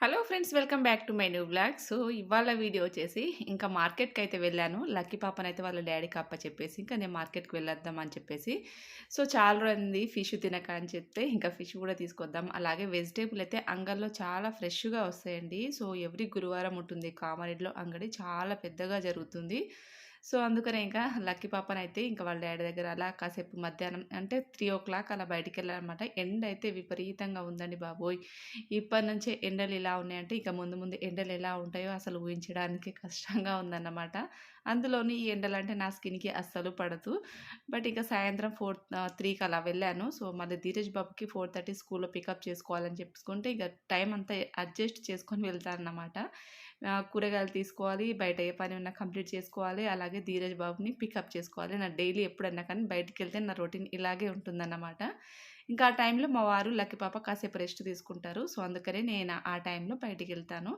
Hello friends welcome back to my new blog so ఇవాళ video వచ్చేసి ఇంకా మార్కెట్కి అయితే వెళ్ళాను. లక్కీ పాపనైతే వాళ్ళ డాడీకి అప్ప చెప్పేసి ఇంకా నేను మార్కెట్కి వెళ్ళొద్దాం అని చెప్పేసి. సో చాలా రోజుంది ఫిష్ తినక అని చెప్తే ఇంకా ఫిష్ కూడా తీసుకొద్దాం. అలాగే వెజిటేబుల్ అయితే అంగల్లో చాలా ఫ్రెష్గా వస్తాయండి. సో ఎవ్రీ గురువారం ఉంటుంది. కామారెడ్డిలో అంగడి చాలా పెద్దగా జరుగుతుంది. సో అందుకనే ఇంకా లక్కీ పాపనైతే ఇంకా వాళ్ళ డాడీ దగ్గర అలా కాసేపు మధ్యాహ్నం అంటే త్రీ ఓ క్లాక్ అలా బయటికి వెళ్ళాలన్నమాట ఎండ అయితే విపరీతంగా ఉందండి బాబోయ్! ఇప్పటి నుంచే ఎండలు ఇలా ఉన్నాయంటే ఇంకా ముందు ముందు ఎండలు ఎలా ఉంటాయో అసలు ఊహించడానికి కష్టంగా ఉందన్నమాట. అందులోని ఈ ఎండలు అంటే నా స్కిన్కి అస్సలు పడదు. బట్ ఇంకా సాయంత్రం ఫోర్ త్రీకి అలా వెళ్ళాను. సో మళ్ళీ ధీరజ్ బాబుకి ఫోర్ థర్టీ స్కూల్లో పికప్ చేసుకోవాలని చెప్పుకుంటే ఇక టైం అంతా అడ్జస్ట్ చేసుకొని వెళ్తానన్నమాట. కూరగాయలు తీసుకోవాలి బయట ఏ పని ఉన్నా కంప్లీట్ చేసుకోవాలి అలాగే ధీరజ్ బాబుని పికప్ చేసుకోవాలి. నా డైలీ ఎప్పుడన్నా కానీ బయటికి వెళ్తే నా రొటీన్ ఇలాగే ఉంటుందన్నమాట. ఇంకా ఆ టైంలో మా వారు లక్కీ పాప కాసేపు రెస్ట్ తీసుకుంటారు. సో అందుకనే నేను ఆ టైంలో బయటికి వెళ్తాను.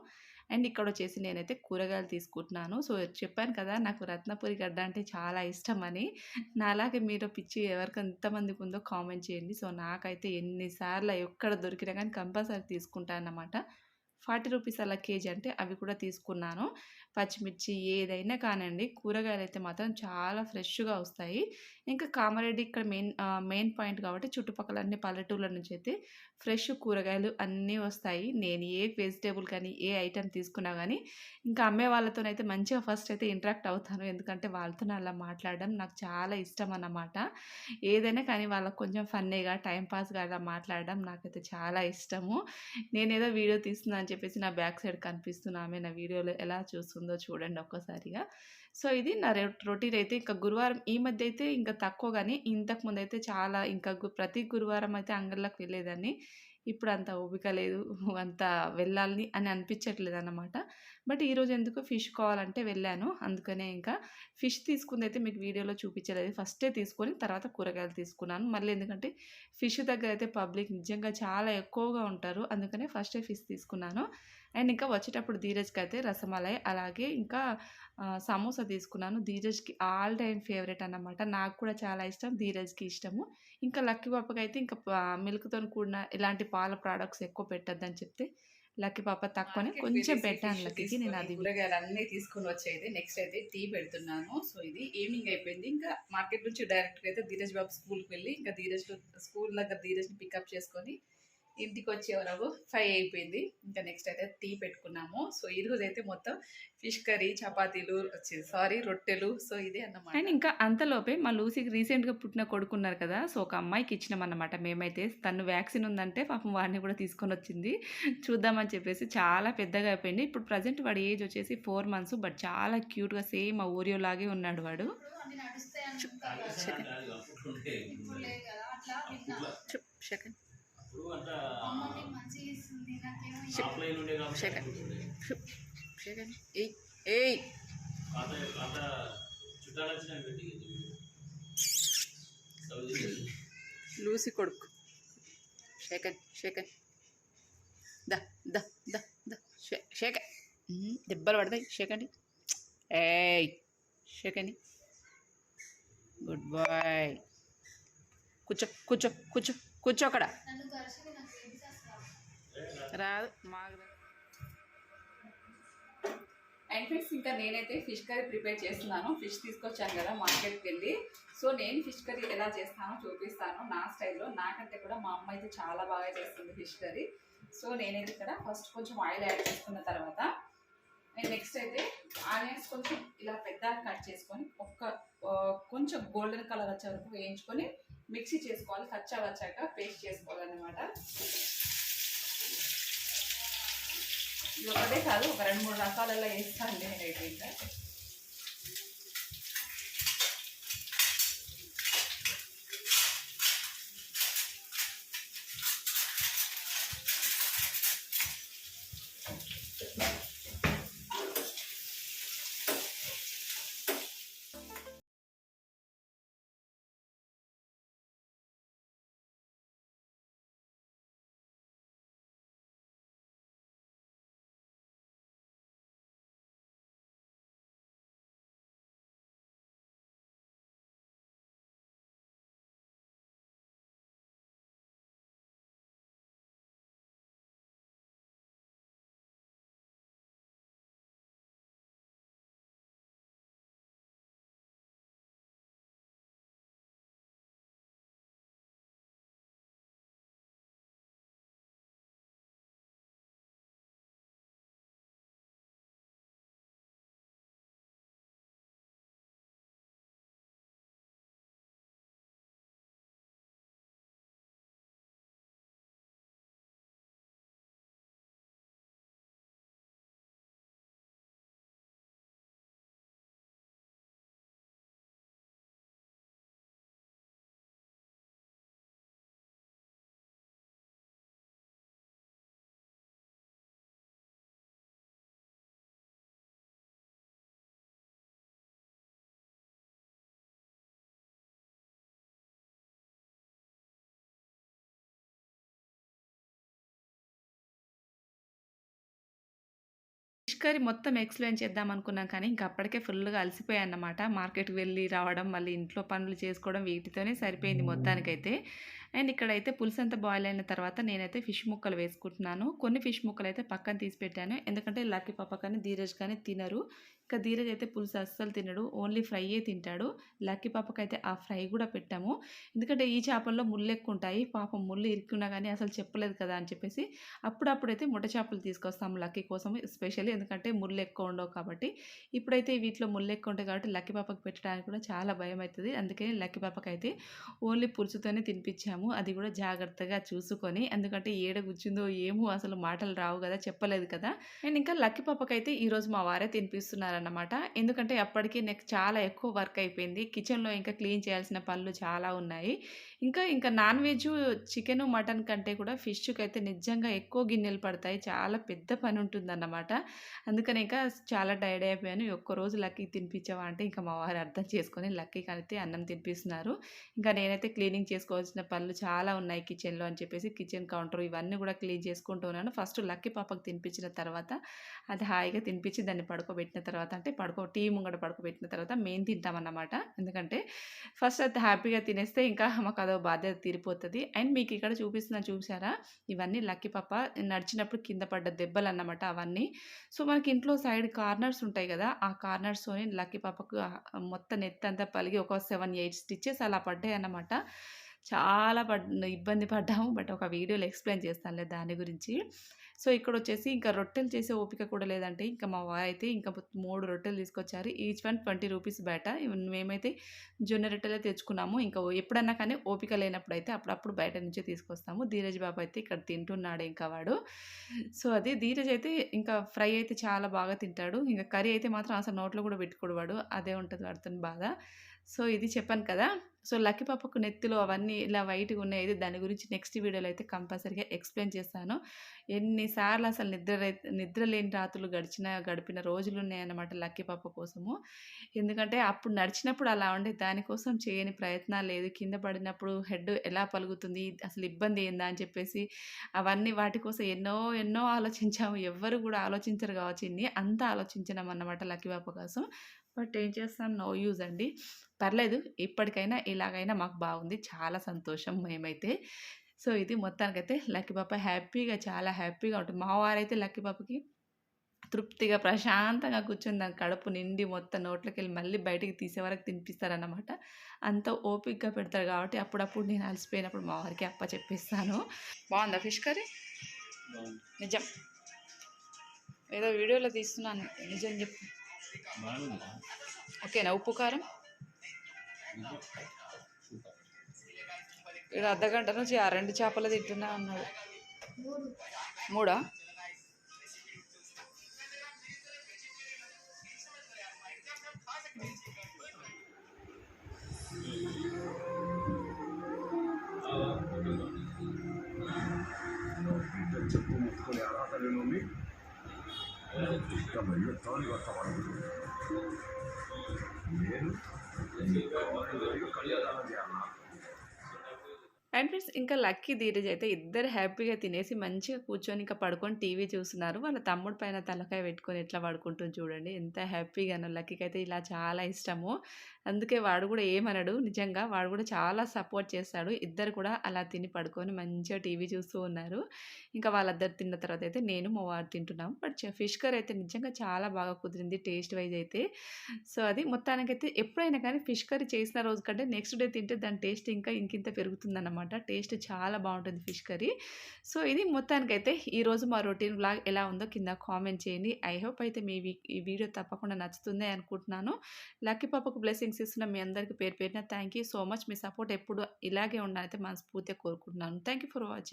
అండ్ ఇక్కడ వచ్చేసి నేనైతే కూరగాయలు తీసుకుంటున్నాను. సో చెప్పాను కదా నాకు రత్నపురి గడ్డ అంటే చాలా ఇష్టం అని. నాలాగే మీరు పిచ్చి ఎవరికి ఎంతమందికి ఉందో కామెంట్ చేయండి. సో నాకైతే ఎన్నిసార్లు ఎక్కడ దొరికినా కానీ కంపల్సరీ తీసుకుంటాను అన్నమాట ఫార్టీ రూపీస్ అలా కేజీ అంటే అవి కూడా తీసుకున్నాను. పచ్చిమిర్చి ఏదైనా కానివ్వండి కూరగాయలు అయితే మాత్రం చాలా ఫ్రెష్గా వస్తాయి. ఇంకా కామారెడ్డి ఇక్కడ మెయిన్ మెయిన్ పాయింట్ కాబట్టి చుట్టుపక్కల అన్ని పల్లెటూళ్ళ నుంచి అయితే ఫ్రెష్ కూరగాయలు అన్నీ వస్తాయి. నేను ఏ వెజిటేబుల్ కానీ ఏ ఐటెం తీసుకున్నా కానీ ఇంకా అమ్మే వాళ్ళతోనైతే మంచిగా ఫస్ట్ అయితే ఇంటరాక్ట్ అవుతాను. ఎందుకంటే వాళ్ళతో అలా మాట్లాడడం నాకు చాలా ఇష్టం అన్నమాట. ఏదైనా కానీ వాళ్ళకు కొంచెం ఫన్నీగా టైంపాస్గా అలా మాట్లాడడం నాకైతే చాలా ఇష్టము. నేనేదో వీడియో తీస్తున్నాను చెప్పేసి నా బ్యాక్ సైడ్ కనిపిస్తున్న ఆమె నా వీడియోలో ఎలా చూస్తుందో చూడండి ఒక్కసారిగా. సో ఇది నా రొటీన్ అయితే ఇంకా గురువారం ఈ మధ్య అయితే ఇంకా తక్కువ కానీ ఇంతకుముందు అయితే చాలా ఇంకా ప్రతి గురువారం అయితే అంగళ్ళకి వెళ్ళేదాన్ని. ఇప్పుడు అంత ఓపిక లేదు అంత వెళ్ళాలని అని అనిపించట్లేదు అన్నమాట. బట్ ఈరోజు ఎందుకు ఫిష్ కావాలంటే వెళ్ళాను. అందుకనే ఇంకా ఫిష్ తీసుకుంది అయితే మీకు వీడియోలో చూపించలేదు. ఫస్టే తీసుకొని తర్వాత కూరగాయలు తీసుకున్నాను. మళ్ళీ ఎందుకంటే ఫిష్ దగ్గర అయితే పబ్లిక్ నిజంగా చాలా ఎక్కువగా ఉంటారు. అందుకనే ఫస్టే ఫిష్ తీసుకున్నాను. అండ్ ఇంకా వచ్చేటప్పుడు ధీరజ్కి అయితే రసమలై అలాగే ఇంకా సమోసా తీసుకున్నాను. ధీరజ్కి ఆల్ టైమ్ ఫేవరెట్ అన్నమాట. నాకు కూడా చాలా ఇష్టం. ధీరజ్కి ఇష్టము. ఇంకా లక్కీ పాపకి అయితే ఇంకా మిల్క్తో కూడిన ఇలాంటి పాల ప్రోడక్ట్స్ ఎక్కువ పెట్టద్దని చెప్తే లక్కీ పాప తక్కువనే కొంచెం పెట్టాను లక్కీకి. నేను అది కూరగాయలు అన్నీ తీసుకొని వచ్చేది. నెక్స్ట్ అయితే టీ పెడుతున్నాను. సో ఇది ఈవినింగ్ అయిపోయింది. ఇంకా మార్కెట్ నుంచి డైరెక్ట్గా అయితే ధీరజ్ బాబు స్కూల్కి వెళ్ళి ఇంకా ధీరజ్ స్కూల్ దగ్గర ధీరజ్ని పికప్ చేసుకొని ఇంటికి వచ్చే వరకు ఫైవ్ అయిపోయింది. ఇంకా నెక్స్ట్ అయితే టీ పెట్టుకున్నాము. సో ఈరోజు అయితే మొత్తం ఫిష్ కర్రీ చపాతీలు సారీ రొట్టెలు. సో ఇదే అన్నమాట. అండ్ ఇంకా అంతలోపే మా లూసీకి రీసెంట్గా పుట్టిన కొడుకున్నారు కదా. సో ఒక అమ్మాయికి ఇచ్చినాం అన్నమాట మేమైతే తను వ్యాక్సిన్ ఉందంటే పాపం వాడిని కూడా తీసుకొని వచ్చింది. చూద్దామని చెప్పేసి చాలా పెద్దగా అయిపోయింది. ఇప్పుడు ప్రజెంట్ వాడి ఏజ్ వచ్చేసి ఫోర్ మంత్స్ బట్ చాలా క్యూట్గా సేమ్ ఆ ఓరియో లాగే ఉన్నాడు వాడు. సెకండ్. లూసి కొడుకు. షేకన్ షేకన్ ద ద ద ద. షేక దెబ్బలు పడతాయి. షేకండి ఏయ్. షేకండి గుడ్ బాయ్ కూర్చో కూర్చో కూర్చో. కూర్చో అక్కడ. రాదు మాకు అండ్ ఫ్రెండ్స్ ఇంకా నేనైతే ఫిష్ కర్రీ ప్రిపేర్ చేస్తున్నాను. ఫిష్ తీసుకొచ్చాను కదా మార్కెట్కి వెళ్ళి. సో నేను ఫిష్ కర్రీ ఎలా చేస్తానో చూపిస్తాను నా స్టైల్లో. నాకంటే కూడా మా అమ్మ అయితే చాలా బాగా చేస్తుంది ఫిష్ కర్రీ. సో నేనైతే ఇక్కడ ఫస్ట్ కొంచెం ఆయిల్ యాడ్ చేసుకున్న తర్వాత నేను నెక్స్ట్ అయితే ఆనియన్స్ కొంచెం ఇలా పెద్ద కట్ చేసుకొని ఒక్క కొంచెం గోల్డెన్ కలర్ వచ్చే వరకు వేయించుకొని మిక్సీ చేసుకోవాలి. కచ్చా వచ్చాక పేస్ట్ చేసుకోవాలన్నమాట. ఇది ఒకటే కాదు ఒక రెండు మూడు రకాలలో వేస్తాను నేనైతే ఇంకా. కర్రీ మొత్తం ఎక్స్‌ప్లెయిన్ చేద్దాం అనుకున్నాం కానీ, ఇంక అప్పటికే ఫుల్‌గా అలసిపోయానన్నమాట. మార్కెట్‌కి వెళ్ళి రావడం, మళ్ళీ ఇంట్లో పనులు చేసుకోవడం వీటితోనే సరిపోయింది మొత్తానికైతే. అండ్ ఇక్కడైతే పులుసు అంతా బాయిల్ అయిన తర్వాత నేనైతే ఫిష్ ముక్కలు వేసుకుంటున్నాను. కొన్ని ఫిష్ ముక్కలు అయితే పక్కన తీసి పెట్టాను. ఎందుకంటే లక్కీ పాప కానీ, ధీరజ్ కానీ తినరు. ఇక ధీరజ్ అయితే పులుసు అస్సలు తినడు. ఓన్లీ ఫ్రైయే తింటాడు. లక్కీ పాపకైతే ఆ ఫ్రై కూడా పెట్టాము. ఎందుకంటే ఈ చేపల్లో ముళ్ళెక్కువుంటాయి. పాపం ముళ్ళు ఇరుక్కున్నా కానీ అసలు చెప్పలేదు కదా అని చెప్పేసి అప్పుడప్పుడైతే ముట్ట చేపలు తీసుకొస్తాము లక్కీ కోసం స్పెషల్లీ ఎందుకంటే ముళ్ళు ఎక్కువ ఉండవు కాబట్టి. ఇప్పుడైతే వీటిలో ముళ్ళు ఎక్కువ ఉంటాయి కాబట్టి లక్కీ పాపకి పెట్టడానికి కూడా చాలా భయం అవుతుంది అందుకని లక్కీ పాపకైతే ఓన్లీ పులుసుతోనే తినిపించాము. అది కూడా జాగ్రత్తగా చూసుకొని. ఎందుకంటే ఏడ గుచ్చిందో ఏమో అసలు మాటలు రావు కదా! చెప్పలేదు కదా! అండ్ ఇంకా లక్కీ పాపకైతే ఈరోజు మా వారే తినిపిస్తున్నారు అనమాట ఎందుకంటే అప్పటికి నాకు చాలా ఎక్కువ వర్క్ అయిపోయింది. కిచెన్‌లో ఇంకా క్లీన్ చేయాల్సిన పనులు చాలా ఉన్నాయి. ఇంకా ఇంకా నాన్ వెజ్ చికెను, మటన్ కంటే కూడా ఫిష్‌కైతే నిజంగా ఎక్కువ గిన్నెలు పడతాయి. చాలా పెద్ద పని ఉంటుందన్నమాట. అందుకని ఇంకా చాలా టైర్డ్ అయిపోయాను. ఒక్కరోజు లక్కీ తినిపించావా అంటే ఇంకా మా వారు అర్థం చేసుకొని లక్కీ లక్కీకైతే అన్నం తినిపిస్తున్నారు. ఇంకా నేనైతే క్లీనింగ్ చేసుకోవాల్సిన పనులు చాలా ఉన్నాయి కిచెన్‌లో అని చెప్పేసి కిచెన్ కౌంటర్ ఇవన్నీ కూడా క్లీన్ చేసుకుంటూ ఉన్నాను. ఫస్ట్ లక్కీ పాపకు తినిపించిన తర్వాత అది హాయిగా తినిపించి దాన్ని పడుకోబెట్టిన తర్వాత అంటే పడుకో టీ ముంగట పడుకోబెట్టిన తర్వాత మేము తింటామన్నమాట. ఎందుకంటే ఫస్ట్ అది హ్యాపీగా తినేస్తే ఇంకా మాకు అదో బాధ్యత తీరిపోతుంది అండ్ మీకు ఇక్కడ చూపిస్తున్నా చూసారా? ఇవన్నీ లక్కీ పాప నడిచినప్పుడు కింద పడ్డ దెబ్బలు అన్నమాట అవన్నీ. సో మనకి ఇంట్లో సైడ్ కార్నర్స్ ఉంటాయి కదా! ఆ కార్నర్స్‌తోని లక్కీ పాపకు మొత్తం మొత్తం నెత్తంతా పలిగి ఒక సెవెన్ ఎయిట్ స్టిచ్చెస్ అలా పడ్డాయి అన్నమాట చాలా పడ్ ఇబ్బంది పడ్డాము. బట్ ఒక వీడియోలో ఎక్స్‌ప్లెయిన్ చేస్తానులే దాని గురించి. సో ఇక్కడ వచ్చేసి ఇంకా రొట్టెలు చేసే ఓపిక కూడా లేదంటే ఇంకా మా వారైతే ఇంకా మూడు రొట్టెలు తీసుకొచ్చారు. ఈచ్ వన్ ట్వంటీ రూపీస్ బయట. మేమైతే జొన్న రొట్టెలే తెచ్చుకున్నాము. ఇంకా ఎప్పుడన్నా కానీ ఓపిక లేనప్పుడైతే అప్పుడప్పుడు బయట నుంచే తీసుకొస్తాము. ధీరజ్ బాబు అయితే ఇక్కడ తింటున్నాడు ఇంకా వాడు. సో అది ధీరజ్ అయితే ఇంకా ఫ్రై అయితే చాలా బాగా తింటాడు. ఇంకా కర్రీ అయితే మాత్రం అసలు నోట్లో కూడా పెట్టుకోడు వాడు. అదే ఉంటుంది వాడితోని బాధ. సో ఇది చెప్పాను కదా! సో లక్కీ పాపకు నెత్తిలో అవన్నీ ఇలా వైట్‌గా ఉన్నాయి. దాని గురించి నెక్స్ట్ వీడియోలో అయితే కంపల్సరీగా ఎక్స్‌ప్లెయిన్ చేస్తాను. ఎన్నిసార్లు అసలు నిద్ర నిద్ర లేని రాత్రులు గడిచిన గడిపిన రోజులున్నాయన్నమాట లక్కీ పాప కోసము. ఎందుకంటే అప్పుడు నడిచినప్పుడు అలా ఉండే దానికోసం చేయని ప్రయత్నాలు లేదు. కింద పడినప్పుడు హెడ్ ఎలా పలుగుతుంది? అసలు ఇబ్బంది ఏందా? అని చెప్పేసి అవన్నీ వాటి కోసం ఎన్నో ఎన్నో ఆలోచించాము. ఎవ్వరు కూడా ఆలోచించరు కావచ్చు అంత అంత ఆలోచించినామన్నమాట లక్కీ పాప కోసం. బట్ ఏం చేస్తాం నో యూజ్ అండి. పర్లేదు ఇప్పటికైనా ఇలాగైనా మాకు బాగుంది. చాలా సంతోషం మేమైతే. సో ఇది మొత్తానికైతే లక్కీ పాప హ్యాపీగా చాలా హ్యాపీగా ఉంటుంది. మా వారైతే లక్కీ పాపకి తృప్తిగా ప్రశాంతంగా కూర్చొని దాని కడుపు నిండి మొత్తం నోట్లోకెళ్ళి మళ్ళీ బయటికి తీసే వరకు తినిపిస్తారన్నమాట. అంత ఓపికగా పెడతారు కాబట్టి అప్పుడప్పుడు నేను అలసిపోయినప్పుడు మా వారికి అప్పచెప్పేస్తాను. బావుందా ఫిష్ కర్రీ? నిజం. ఏదో వీడియోలో తీస్తున్నాను. నిజం చెప్పు. ఓకేనా ఉప్పు, కారం? ఇది సూపర్. అర్ధగంట నుంచి ఆ 2 చేపలు తింటున్నా అన్నాడు. మూడా? చెప్పు ముట్టుకునే అర్హత లేని ఇష్టమైన తాను వస్తాను నేను 你们几个有一个可厉害的问题 అండ్ ఫ్రెండ్స్ ఇంకా లక్కీ, ధీరజ్ అయితే ఇద్దరు హ్యాపీగా తినేసి మంచిగా కూర్చొని ఇంకా పడుకొని టీవీ చూస్తున్నారు. వాళ్ళ తమ్ముడు పైన తలకాయ పెట్టుకొని ఎట్లా పడుకుంటుంది చూడండి. ఎంత హ్యాపీగానో లక్కీకి అయితే ఇలా చాలా ఇష్టము. అందుకే వాడు కూడా ఏమనడు. నిజంగా వాడు కూడా చాలా సపోర్ట్ చేస్తాడు. ఇద్దరు కూడా అలా తిని పడుకొని మంచిగా టీవీ చూస్తూ ఉన్నారు. ఇంకా వాళ్ళిద్దరు తిన్న తర్వాత అయితే నేను మా వారు తింటున్నాము. బట్ ఫిష్ కర్రీ అయితే నిజంగా చాలా బాగా కుదిరింది టేస్ట్ వైజ్ అయితే. సో అది మొత్తానికైతే ఎప్పుడైనా కానీ ఫిష్ కర్రీ చేసిన రోజు కంటే నెక్స్ట్ డే తింటే దాని టేస్ట్ ఇంకా ఇంకింత పెరుగుతుందన్నమాట. అనమాట టేస్ట్ చాలా బాగుంటుంది ఫిష్ కర్రీ. సో ఇది మొత్తానికైతే ఈరోజు మా రొటీన్ బ్లాగ్ ఎలా ఉందో కింద కామెంట్ చేయండి. ఐ హోప్ అయితే మీ ఈ వీడియో తప్పకుండా నచ్చుతుంది అనుకుంటున్నాను. లక్కీ పాపకు బ్లెస్సింగ్స్ ఇస్తున్న మీ అందరికీ పేరు పేరిన థ్యాంక్ యూ సో మచ్. మీ సపోర్ట్ ఎప్పుడు ఇలాగే ఉండాలైతే మనస్ఫూర్తిగా కోరుకుంటున్నాను. Thank you for watching.